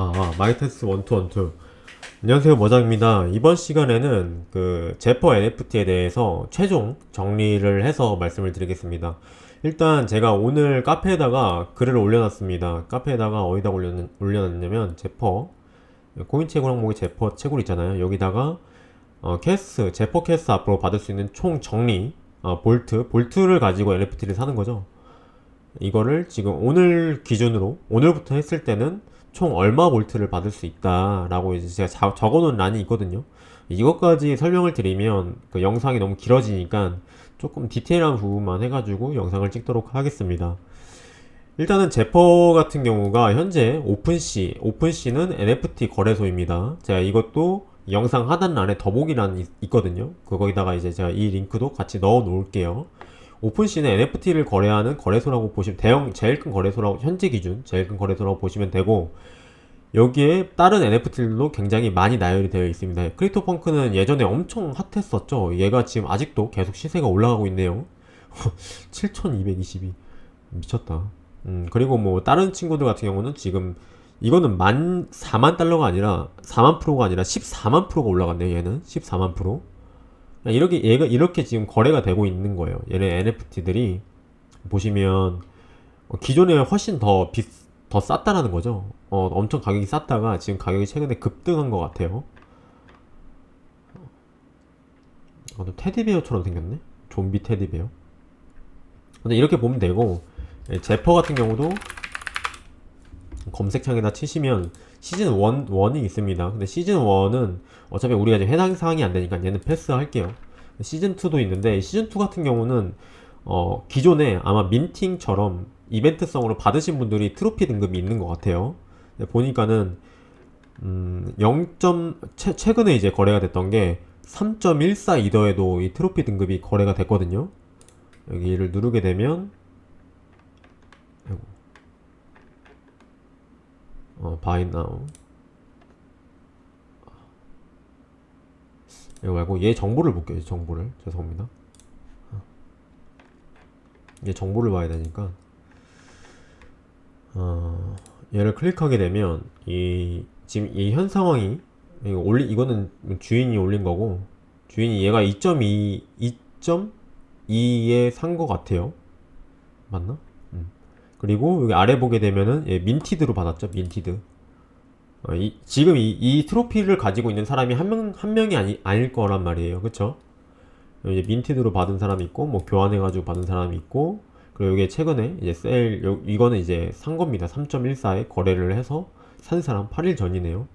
아, 아 마이테스 원투 원투. 안녕하세요, 머장입니다. 이번 시간에는 그 제퍼 NFT에 대해서 최종 정리를 해서 말씀을 드리겠습니다. 일단 제가 오늘 카페에다가 글을 올려놨습니다. 카페에다가 어디다 올렸, 올려놨냐면 제퍼 코인 채굴 항목의 제퍼 채굴 있잖아요. 여기다가 어, 캐스 제퍼 캐스 앞으로 받을 수 있는 총 정리 어, 볼트 볼트를 가지고 NFT를 사는 거죠. 이거를 지금 오늘 기준으로 오늘부터 했을 때는 총 얼마 볼트를 받을 수 있다라고 이제 제가 자- 적어놓은 란이 있거든요. 이것까지 설명을 드리면 그 영상이 너무 길어지니까 조금 디테일한 부분만 해가지고 영상을 찍도록 하겠습니다. 일단은 제퍼 같은 경우가 현재 오픈시, 오픈시는 NFT 거래소입니다. 제가 이것도 영상 하단란에 더보기란 있- 있거든요. 그거기다가 이제 제가 이 링크도 같이 넣어 놓을게요. 오픈시는 NFT를 거래하는 거래소라고 보시면 대형 제일 큰 거래소라고 현재 기준 제일 큰 거래소라고 보시면 되고 여기에 다른 NFT들도 굉장히 많이 나열이 되어 있습니다. 크립토펑크는 예전에 엄청 핫했었죠. 얘가 지금 아직도 계속 시세가 올라가고 있네요. 7,222 미쳤다. 음, 그리고 뭐 다른 친구들 같은 경우는 지금 이거는 만 4만 달러가 아니라 4만 프로가 아니라 14만 프로가 올라갔네요. 얘는 14만 프로. 이렇게 얘가 이렇게 지금 거래가 되고 있는 거예요. 얘네 NFT들이 보시면 어, 기존에 훨씬 더 비, 더 쌌다라는 거죠. 어, 엄청 가격이 쌌다가 지금 가격이 최근에 급등한 것 같아요. 어, 좀 테디베어처럼 생겼네. 좀비 테디베어. 근데 이렇게 보면 되고 예, 제퍼 같은 경우도 검색창에다 치시면 시즌 1, 1이 있습니다. 근데 시즌 1은 어차피 우리가 지금 해당 사항이 안 되니까 얘는 패스할게요. 시즌 2도 있는데 시즌 2 같은 경우는 어, 기존에 아마 민팅처럼 이벤트성으로 받으신 분들이 트로피 등급이 있는 것 같아요. 보니까는 음, 0. 최, 최근에 이제 거래가 됐던 게 3.14 이더에도 이 트로피 등급이 거래가 됐거든요. 여기를 누르게 되면 아이고. 어, buy now. 이거 말고 얘 정보를 볼게요. 얘 정보를. 죄송합니다. 어. 얘 정보를 봐야 되니까. 어, 얘를 클릭하게 되면 이 지금 이 현 상황이 이거 올리 이거는 주인이 올린 거고 주인이 얘가 2.2 2.2에 산 거 같아요. 맞나? 음. 그리고 여기 아래 보게 되면은 얘 민티드로 받았죠. 민티드. 어, 이, 지금 이, 이 트로피를 가지고 있는 사람이 한 명, 한 명이 아니, 아닐 거란 말이에요. 그쵸? 이제 민티드로 받은 사람이 있고, 뭐 교환해가지고 받은 사람이 있고, 그리고 이게 최근에 이제 세일, 요, 이거는 이제 산 겁니다. 3.14에 거래를 해서 산 사람 8일 전이네요.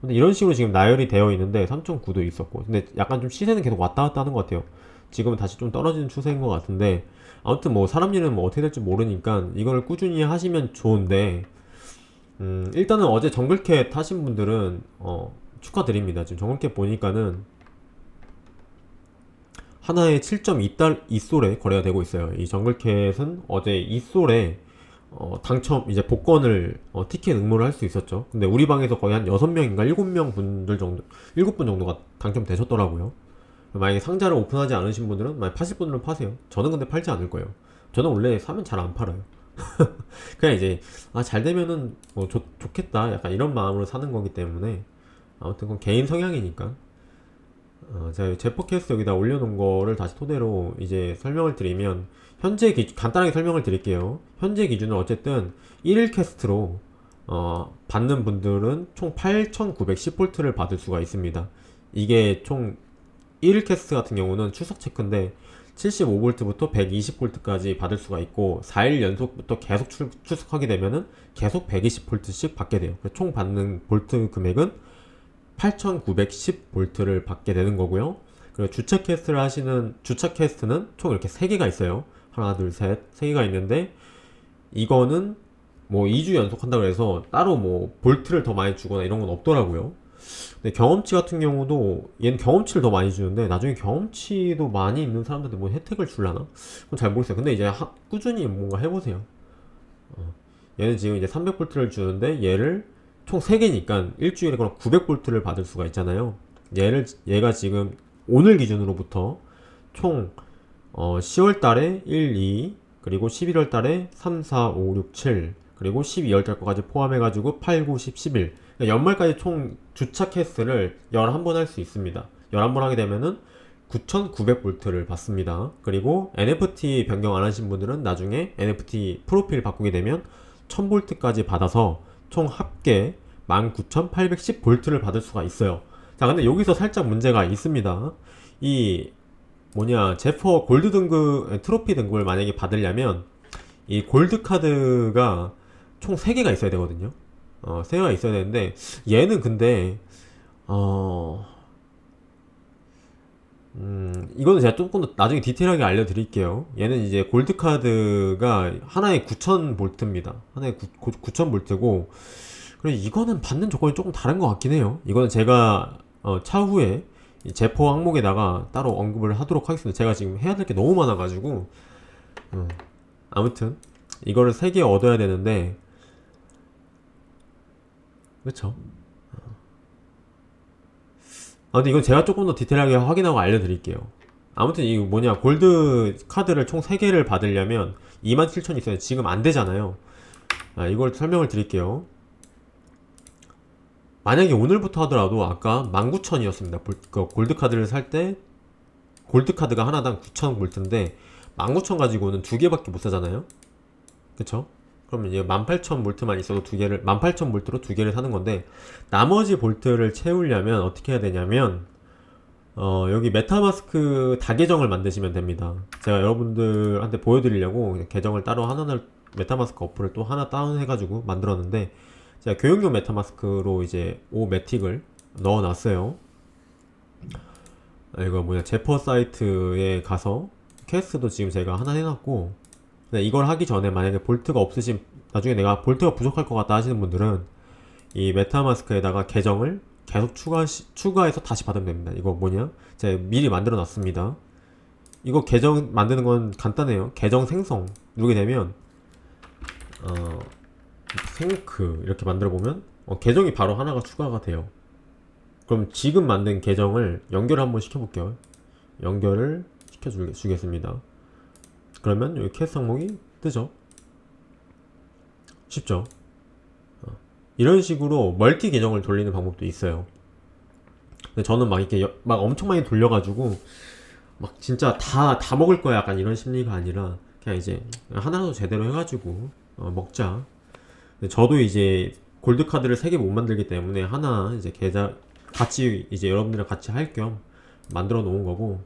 근데 이런 식으로 지금 나열이 되어 있는데 3.9도 있었고, 근데 약간 좀 시세는 계속 왔다 갔다 하는 것 같아요. 지금은 다시 좀 떨어지는 추세인 것 같은데, 아무튼 뭐 사람 일은 뭐 어떻게 될지 모르니까 이걸 꾸준히 하시면 좋은데, 음, 일단은 어제 정글캣 하신 분들은 어, 축하드립니다. 지금 정글캣 보니까는 하나에 7.2달 2솔에 거래가 되고 있어요. 이 정글캣은 어제 2솔에 어, 당첨 이제 복권을 어, 티켓 응모를 할 수 있었죠. 근데 우리 방에서 거의 한 6명인가 7명 분들 정도 7분 정도가 당첨되셨더라고요. 만약에 상자를 오픈하지 않으신 분들은 만약 파실 분들은 파세요. 저는 근데 팔지 않을 거예요. 저는 원래 사면 잘 안 팔아요. 그냥 이제 아 잘 되면은 뭐 좋, 좋겠다 약간 이런 마음으로 사는 거기 때문에 아무튼 그건 개인 성향이니까 어, 제가 제퍼캐스트 여기다 올려놓은 거를 다시 토대로 이제 설명을 드리면 현재 기 간단하게 설명을 드릴게요 현재 기준은 어쨌든 1일 캐스트로 어, 받는 분들은 총 8,910볼트를 받을 수가 있습니다 이게 총 1일 캐스트 같은 경우는 출석 체크인데 75볼트부터 120볼트까지 받을 수가 있고 4일 연속부터 계속 출, 출석하게 되면은 계속 120볼트씩 받게 돼요. 총 받는 볼트 금액은 8,910볼트를 받게 되는 거고요. 그리고 주차 캐스트를 하시는 주차 캐스트는 총 이렇게 3개가 있어요. 하나, 둘, 셋, 3개가 있는데 이거는 뭐 2주 연속 한다고 해서 따로 뭐 볼트를 더 많이 주거나 이런 건 없더라고요. 근데 경험치 같은 경우도 얘는 경험치를 더 많이 주는데 나중에 경험치도 많이 있는 사람들한테 뭐 혜택을 줄라나? 그건 잘 모르겠어요. 근데 이제 하- 꾸준히 뭔가 해보세요. 어. 얘는 지금 이제 300볼트를 주는데 얘를 총 3개니까 일주일에 그럼 900볼트를 받을 수가 있잖아요. 얘를 얘가 지금 오늘 기준으로부터 총 어, 10월 달에 1, 2 그리고 11월 달에 3, 4, 5, 6, 7 그리고 12월달 거까지 포함해가지고 8, 9, 10, 11 그러니까 연말까지 총 주차 캐스를 11번 할 수 있습니다. 11번 하게 되면은 9,900볼트를 받습니다. 그리고 NFT 변경 안 하신 분들은 나중에 NFT 프로필 바꾸게 되면 1000볼트까지 받아서 총 합계 19,810볼트를 받을 수가 있어요. 자 근데 여기서 살짝 문제가 있습니다. 이 뭐냐 제퍼 골드 등급 트로피 등급을 만약에 받으려면 이 골드 카드가 총 3개가 있어야 되거든요. 어, 3개가 있어야 되는데 얘는 근데 어 음, 이거는 제가 조금 더 나중에 디테일하게 알려드릴게요. 얘는 이제 골드 카드가 하나에 9,000 볼트입니다. 하나에 9,000 볼트고, 그리고 이거는 받는 조건이 조금 다른 것 같긴 해요. 이거는 제가 어, 차후에 이 제포 항목에다가 따로 언급을 하도록 하겠습니다. 제가 지금 해야 될 게 너무 많아가지고 음, 아무튼 이거를 3개 얻어야 되는데 그쵸? 아 근데 이건 제가 조금 더 디테일하게 확인하고 알려드릴게요. 아무튼 이 뭐냐 골드 카드를 총 3개를 받으려면 27,000 있어요. 지금 안 되잖아요. 아, 이걸 설명을 드릴게요. 만약에 오늘부터 하더라도 아까 19,000이었습니다. 그 골드 카드를 살 때 골드 카드가 하나당 9,000 볼트인데 19,000 가지고는 두 개밖에 못 사잖아요. 그쵸? 그러면 이제 18,000 볼트만 있어도 두 개를 18,000 볼트로 두 개를 사는 건데 나머지 볼트를 채우려면 어떻게 해야 되냐면 어, 여기 메타마스크 다 계정을 만드시면 됩니다. 제가 여러분들한테 보여드리려고 계정을 따로 하나를 메타마스크 어플을 또 하나 다운해가지고 만들었는데 제가 교육용 메타마스크로 이제 5 매틱을 넣어놨어요. 아, 이거 뭐냐 제퍼 사이트에 가서 퀘스트도 지금 제가 하나 해놨고 근데 이걸 하기 전에 만약에 볼트가 없으신 나중에 내가 볼트가 부족할 것 같다 하시는 분들은 이 메타마스크에다가 계정을 계속 추가 추가해서 다시 받으면 됩니다. 이거 뭐냐? 제가 미리 만들어 놨습니다. 이거 계정 만드는 건 간단해요. 계정 생성 누르게 되면 어 생크 이렇게 만들어 보면 어, 계정이 바로 하나가 추가가 돼요. 그럼 지금 만든 계정을 연결 한번 시켜볼게요. 연결을 시켜주겠습니다. 그러면 여기 캐스 항목이 뜨죠. 쉽죠. 어. 이런 식으로 멀티 계정을 돌리는 방법도 있어요. 근데 저는 막 이렇게 여- 막 엄청 많이 돌려가지고 막 진짜 다다 먹을 거야 약간 이런 심리가 아니라 그냥 이제 하나라도 제대로 해가지고 어, 먹자. 저도 이제 골드 카드를 세개못 만들기 때문에 하나 이제 계좌 같이 이제 여러분들이랑 같이 할 겸 만들어 놓은 거고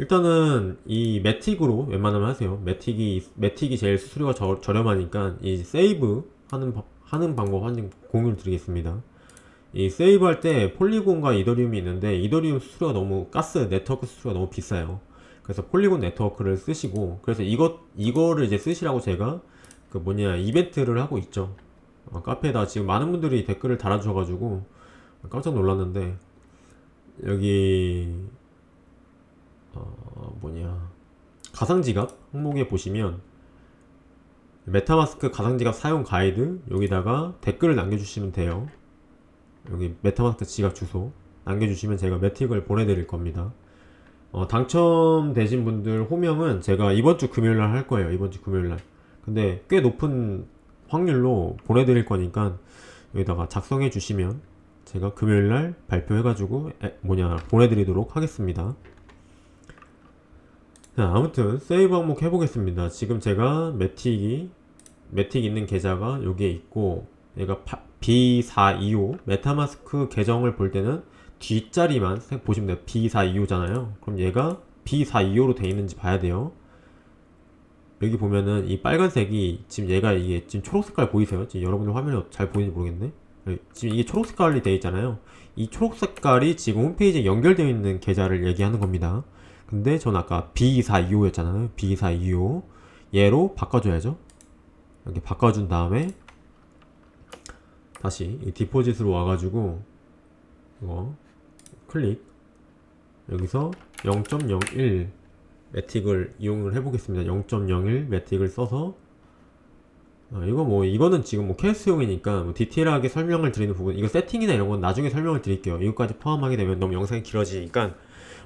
일단은 이 매틱으로 웬만하면 하세요. 매틱이 매틱이 제일 수수료가 저, 저렴하니까 이 세이브 하는 바- 하는 방법 한번 공유를 드리겠습니다. 이 세이브 할 때 폴리곤과 이더리움이 있는데 이더리움 수수료가 너무 가스 네트워크 수수료가 너무 비싸요. 그래서 폴리곤 네트워크를 쓰시고 그래서 이것 이거를 이제 쓰시라고 제가 그 뭐냐 이벤트를 하고 있죠. 어, 카페에다 지금 많은 분들이 댓글을 달아주셔가지고 깜짝 놀랐는데 여기 어 뭐냐 가상지갑 항목에 보시면 메타마스크 가상지갑 사용 가이드 여기다가 댓글을 남겨주시면 돼요. 여기 메타마스크 지갑 주소 남겨주시면 제가 매틱을 보내드릴 겁니다. 어, 당첨되신 분들 호명은 제가 이번 주 금요일 날 할 거예요. 이번 주 금요일 날. 근데 꽤 높은 확률로 보내드릴 거니까 여기다가 작성해 주시면 제가 금요일 날 발표해가지고 에, 뭐냐 보내드리도록 하겠습니다. 자, 아무튼 세이브 항목 해보겠습니다. 지금 제가 매틱이 매틱 있는 계좌가 여기에 있고 얘가 파- B425 메타마스크 계정을 볼 때는 뒷자리만 생- 보시면 돼요. B425잖아요. 그럼 얘가 B425로 돼 있는지 봐야 돼요. 여기 보면은 이 빨간색이 지금 얘가 이게 지금 초록 색깔 보이세요? 지금 여러분들 화면에 잘 보이는지 모르겠네. 지금 이게 초록 색깔이 돼 있잖아요. 이 초록 색깔이 지금 홈페이지에 연결되어 있는 계좌를 얘기하는 겁니다. 근데 전 아까 B425였잖아요. B425 얘로 바꿔줘야죠. 이렇게 바꿔준 다음에 다시 이 디포짓으로 와가지고 이거 클릭 여기서 0.01 매틱을 이용을 해보겠습니다. 0.01 매틱을 써서 아, 이거 뭐 이거는 지금 뭐 캐스용이니까 뭐 디테일하게 설명을 드리는 부분 이거 세팅이나 이런 건 나중에 설명을 드릴게요. 이것까지 포함하게 되면 너무 영상이 길어지니까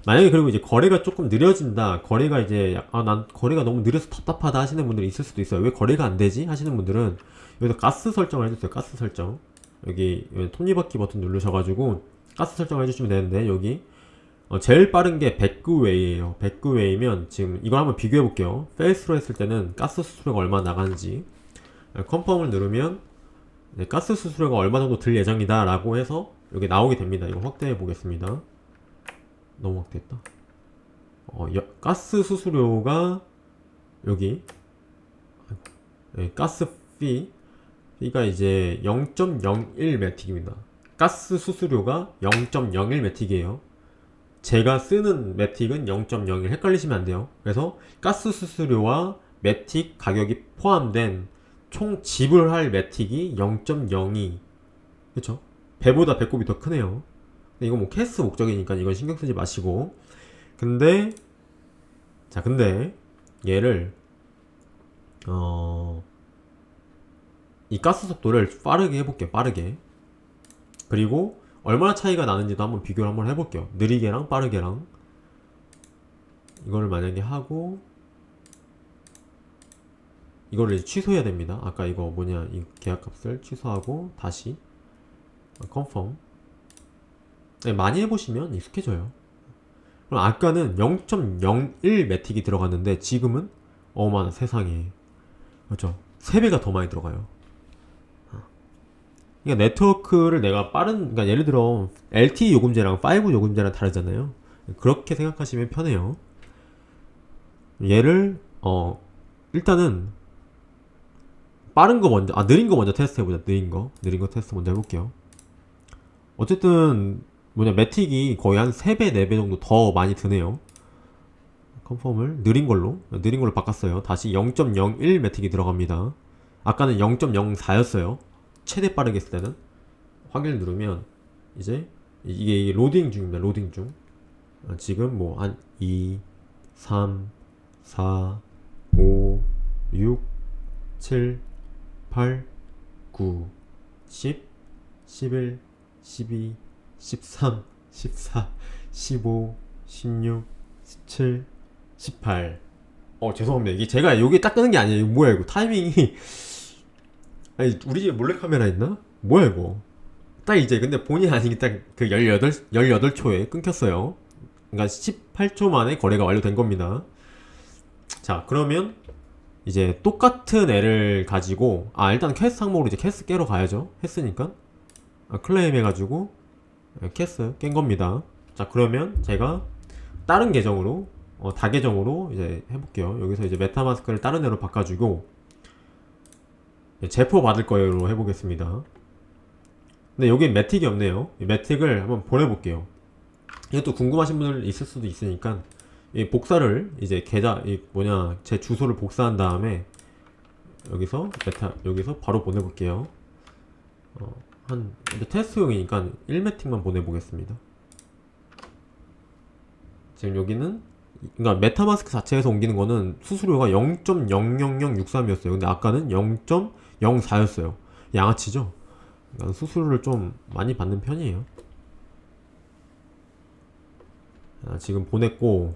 만약에 그리고 이제 거래가 조금 느려진다. 거래가 이제 아 난 거래가 너무 느려서 답답하다 하시는 분들이 있을 수도 있어요. 왜 거래가 안 되지? 하시는 분들은 여기서 가스 설정을 해주세요. 가스 설정. 여기 톱니바퀴 버튼 누르셔가지고 가스 설정을 해주시면 되는데 여기 어, 제일 빠른 게 백그웨이예요. 백그웨이면 지금 이걸 한번 비교해 볼게요. 페이스로 했을 때는 가스 수수료가 얼마 나가는지 네, 컨펌을 누르면 네, 가스 수수료가 얼마 정도 들 예정이다 라고 해서 여기 나오게 됩니다. 이거 확대해 보겠습니다. 너무 확대했다. 어, 여- 가스 수수료가 여기 네, 가스 피 피가 이제 0.01 매틱입니다. 가스 수수료가 0.01 매틱이에요. 제가 쓰는 매틱은 0.01 헷갈리시면 안 돼요. 그래서 가스 수수료와 매틱 가격이 포함된 총 지불할 매틱이 0.02 그쵸? 배보다 배꼽이 더 크네요. 근데 이거 뭐 캐스 목적이니까 이건 신경 쓰지 마시고. 근데 자 근데 얘를 어... 이 가스 속도를 빠르게 해볼게요 빠르게. 그리고 얼마나 차이가 나는지도 한번 비교를 한번 해볼게요. 느리게랑 빠르게랑. 이거를 만약에 하고 이거를 취소해야 됩니다. 아까 이거 뭐냐 이 계약값을 취소하고 다시 컨펌 네, 많이 해보시면 익숙해져요 그럼 아까는 0.01 매틱이 들어갔는데 지금은 어마나 세상에 그렇죠 3배가 더 많이 들어가요 그러니까 네트워크를 내가 빠른 그러니까 예를 들어 LTE 요금제랑 5 요금제랑 다르잖아요. 그렇게 생각하시면 편해요. 얘를 어 일단은 빠른 거 먼저 아 느린 거 먼저 테스트 해보자. 느린 거 느린 거 테스트 먼저 해볼게요. 어쨌든 뭐냐 매틱이 거의 한 3배 4배 정도 더 많이 드네요. 컨펌을 느린 걸로 느린 걸로 바꿨어요. 다시 0.01 매틱이 들어갑니다. 아까는 0.04였어요. 최대 빠르게 했을 때는 확인을 누르면 이제 이게 로딩 중입니다. 로딩 중. 아, 지금 뭐 한 2, 3, 4, 5, 6, 7, 8, 9, 10, 11, 12, 13, 14, 15, 16, 17, 18. 어 죄송합니다. 이게 제가 여기 딱 끄는 게 아니에요. 이거 뭐야 이거 타이밍이 아니 우리 집에 몰래카메라 있나? 뭐야 이거 딱 이제 근데 본의 아니게 딱 그 18, 18초에 끊겼어요 그러니까 18초 만에 거래가 완료된 겁니다 자 그러면 이제 똑같은 애를 가지고 아 일단 캐스 항목으로 이제 캐스 깨러 가야죠 했으니까 아, 클레임 해가지고 아, 캐스 깬 겁니다 자 그러면 제가 다른 계정으로 어, 다 계정으로 이제 해볼게요 여기서 이제 메타마스크를 다른 애로 바꿔주고 예, 제포 받을 거예요로 해보겠습니다. 근데 여기 매틱이 없네요. 이 매틱을 한번 보내볼게요. 이것도 궁금하신 분들 있을 수도 있으니까 이 복사를 이제 계좌 이 뭐냐 제 주소를 복사한 다음에 여기서 메타 여기서 바로 보내볼게요. 어, 한 근데 테스트용이니까 1매틱만 보내보겠습니다. 지금 여기는 그러니까 메타마스크 자체에서 옮기는 거는 수수료가 0.00063이었어요. 근데 아까는 0.04였어요. 양아치죠? 그러니까 수수료를 좀 많이 받는 편이에요. 아, 지금 보냈고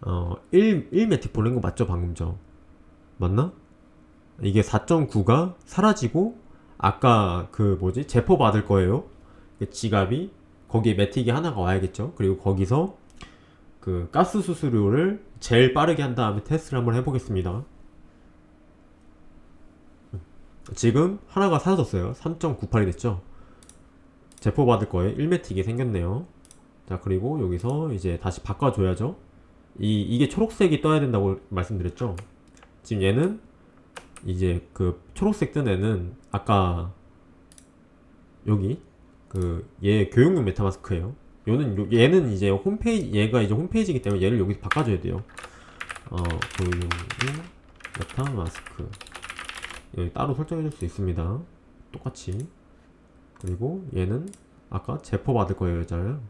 어, 1, 1매틱 보낸 거 맞죠? 방금 저. 맞나? 이게 4.9가 사라지고 아까 그 뭐지? 제포 받을 거예요. 그 지갑이 거기에 매틱이 하나가 와야겠죠. 그리고 거기서 그 가스 수수료를 제일 빠르게 한 다음에 테스트를 한번 해보겠습니다. 지금 하나가 사라졌어요. 3.98이 됐죠. 제포 받을 거에 1매틱이 생겼네요. 자 그리고 여기서 이제 다시 바꿔줘야죠. 이 이게 초록색이 떠야 된다고 말씀드렸죠. 지금 얘는 이제 그 초록색 뜬 애는 아까 여기 그 얘 교육용 메타마스크예요. 요는 요- 얘는 이제 홈페이지 얘가 이제 홈페이지이기 때문에 얘를 여기서 바꿔줘야 돼요. 어 교육용 메타마스크 여기 따로 설정해줄 수 있습니다. 똑같이 그리고 얘는 아까 제포 받을 거예요, 잖아요.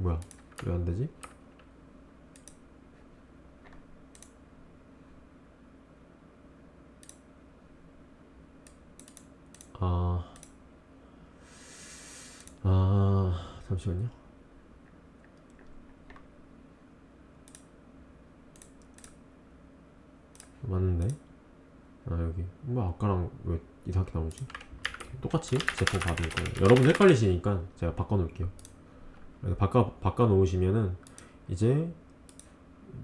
뭐야 왜 안되지? 아... 아... 잠시만요 맞는데? 아 여기 뭐 아까랑 왜 이상하게 나오지? 똑같이 제품 받을 거예요 여러분 헷갈리시니까 제가 바꿔놓을게요 바꿔 바꿔 놓으시면은 이제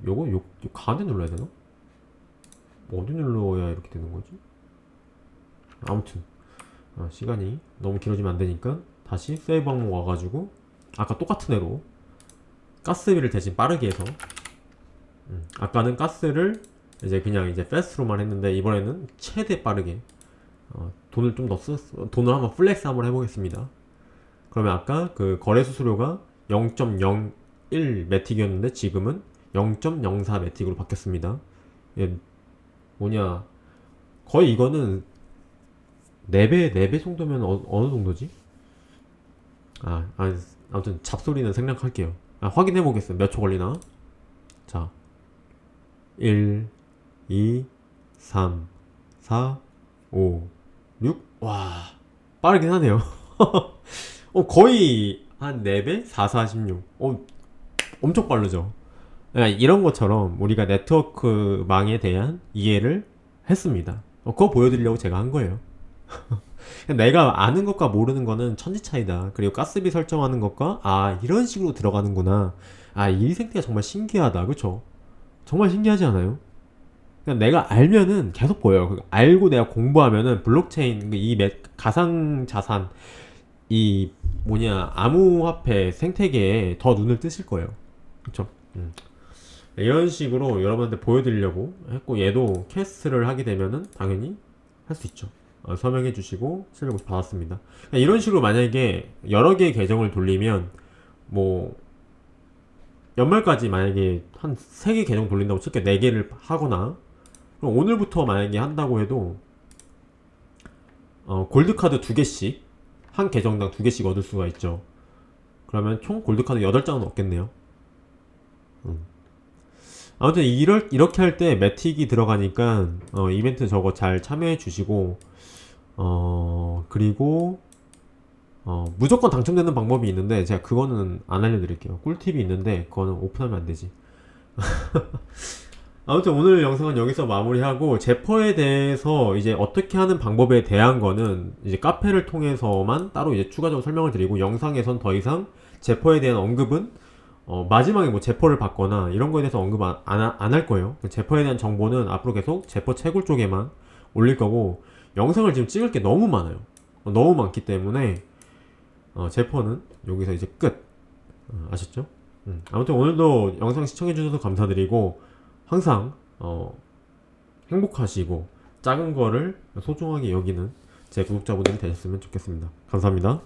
요거 요, 요 가운데 눌러야 되나? 어디 눌러야 이렇게 되는 거지? 아무튼 아, 시간이 너무 길어지면 안 되니까 다시 세이브 항목 와가지고 아까 똑같은 애로 가스비를 대신 빠르게 해서 음, 아까는 가스를 이제 그냥 이제 패스트로만 했는데 이번에는 최대 빠르게 어, 돈을 좀 더 쓰, 돈을 한번 플렉스 한번 해보겠습니다. 그러면 아까 그 거래 수수료가 0.01 매틱이었는데 지금은 0.04 매틱으로 바뀌었습니다. 예, 뭐냐 거의 이거는 4배 4배 정도면 어, 어느 정도지? 아, 아 아무튼 잡소리는 생략할게요. 아, 확인해 보겠습니다. 몇 초 걸리나? 자, 1, 2, 3, 4, 5, 6. 와, 빠르긴 하네요. 어, 거의 한 4배? 4, 46. 어, 엄청 빠르죠. 그러니까 이런 것처럼 우리가 네트워크망에 대한 이해를 했습니다. 어, 그거 보여드리려고 제가 한 거예요. 내가 아는 것과 모르는 거는 천지 차이다. 그리고 가스비 설정하는 것과 아 이런 식으로 들어가는구나. 아 이 생태가 정말 신기하다. 그쵸? 정말 신기하지 않아요? 그냥 내가 알면은 계속 보여요. 그 알고 내가 공부하면은 블록체인 그이 매- 가상 자산 이 뭐냐 암호화폐 생태계에 더 눈을 뜨실 거예요. 그쵸? 음. 이런 식으로 여러분한테 보여드리려고 했고 얘도 캐스트를 하게 되면은 당연히 할 수 있죠. 어, 서명해 주시고 실력을 받았습니다. 이런 식으로 만약에 여러 개의 계정을 돌리면 뭐 연말까지 만약에 한세개 계정 돌린다고 칠게 네 개를 하거나 그럼 오늘부터 만약에 한다고 해도 어, 골드 카드 두 개씩 한 계정당 두 개씩 얻을 수가 있죠. 그러면 총 골드 카드 8장은 얻겠네요. 음. 아무튼 이럴, 이렇게 할 때 매틱이 들어가니까 어, 이벤트 저거 잘 참여해 주시고 어 그리고 어 무조건 당첨되는 방법이 있는데 제가 그거는 안 알려드릴게요 꿀팁이 있는데 그거는 오픈하면 안 되지 아무튼 오늘 영상은 여기서 마무리하고 제퍼에 대해서 이제 어떻게 하는 방법에 대한 거는 이제 카페를 통해서만 따로 이제 추가적으로 설명을 드리고 영상에선 더 이상 제퍼에 대한 언급은 어, 마지막에 뭐 제퍼를 받거나 이런 거에 대해서 언급 안할 거예요. 그 제퍼에 대한 정보는 앞으로 계속 제퍼 채굴 쪽에만 올릴 거고 영상을 지금 찍을 게 너무 많아요. 어, 너무 많기 때문에 어, 제퍼는 여기서 이제 끝. 어, 아셨죠? 음, 아무튼 오늘도 영상 시청해 주셔서 감사드리고 항상 어, 행복하시고 작은 거를 소중하게 여기는 제 구독자분들이 되셨으면 좋겠습니다. 감사합니다.